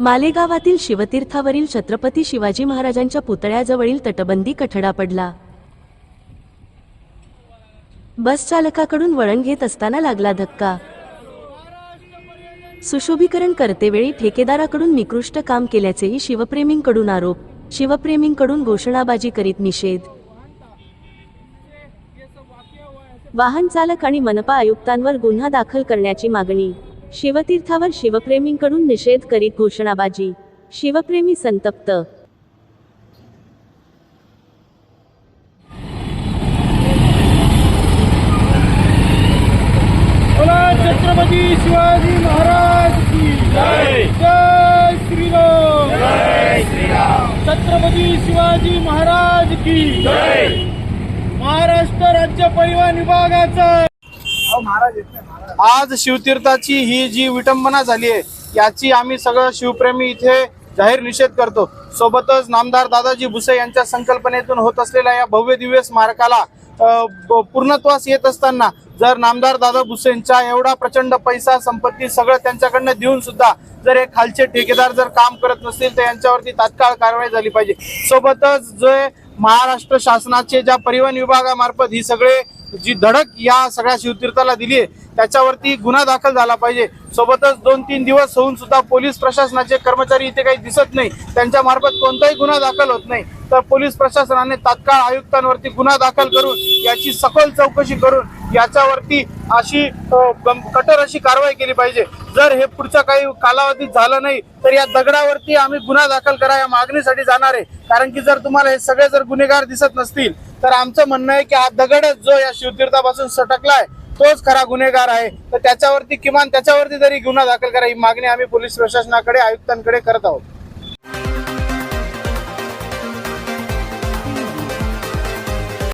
मालेगावातील शिवतीर्थावरील छत्रपती शिवाजी महाराजांच्या पुतळ्याजवळील तटबंदी कठडा पडला. बस चालकाकडून वळण घेत असताना लागला धक्का. सुशोभीकरण करतेवेळी ठेकेदाराकडून निकृष्ट काम केल्याचेही शिवप्रेमींकडून आरोप. शिवप्रेमींकडून घोषणाबाजी करीत निषेध. वाहन चालक आणि मनपा आयुक्तांवर गुन्हा दाखल करण्याची मागणी. शिवतीर्थावर शिवप्रेमींकडून निषेध करीत घोषणाबाजी. शिवप्रेमी संतप्त. छत्रपती शिवाजी महाराज की जय. जय श्रीराम. जय श्रीराम. छत्रपती शिवाजी महाराज की जय. महाराष्ट्र राज्य परिवहन विभागाचा आज शिवतीर्थाची ही जी विटंबना झाली आहे याची आम्ही सगळं शिवप्रेमी इथे जाहीर निषेध करतो. सोबतच नामदार दादाजी भुसे यांच्या संकल्पनेतून होत असलेल्या या भव्य दिव्य स्मारकाला पूर्णत्वास येत असताना जर नामदार दादा भुसेंच्या एवढा प्रचंड पैसा संपत्ती सगळं त्यांच्याकडनं देऊन सुद्धा जर हे खालचे ठेकेदार जर काम करत नसतील तर यांच्यावरती तात्काळ कारवाई झाली पाहिजे. सोबतच जे महाराष्ट्र शासनाचे ज्या परिवहन विभागामार्फत ही सगळे जी धडक या सगळ्या शिवतीर्थाला दिली आहे त्याच्यावरती गुन्हा दाखल झाला पाहिजे. सोबतच दोन तीन दिवस होऊन सुद्धा पोलीस प्रशासनाचे कर्मचारी इथे काही दिसत नाही. त्यांच्या मार्फत कोणताही गुन्हा दाखल होत नाही. तर पोलीस प्रशासनाने तात्काळ आयुक्तांवरती गुन्हा दाखल करून याची सखोल चौकशी करून याच्यावरती अशी कठोर अशी कारवाई केली पाहिजे. जर हे पुढच्या काही कालावधीत झालं नाही तर या दगडावरती आम्ही गुन्हा दाखल करा या मागणीसाठी जाणार आहे. कारण की जर तुम्हाला हे सगळे जर गुन्हेगार दिसत नसतील तर आमचं म्हणणं आहे की हा दगडच जो या शिवतीर्थापासून सटकलाय तोच खरा गुन्हेगार आहे. तर त्याच्यावरती किमान त्याच्यावरती तरी गुन्हा दाखल करा ही मागणी आम्ही पोलीस प्रशासनाकडे आयुक्तांकडे करत आहोत.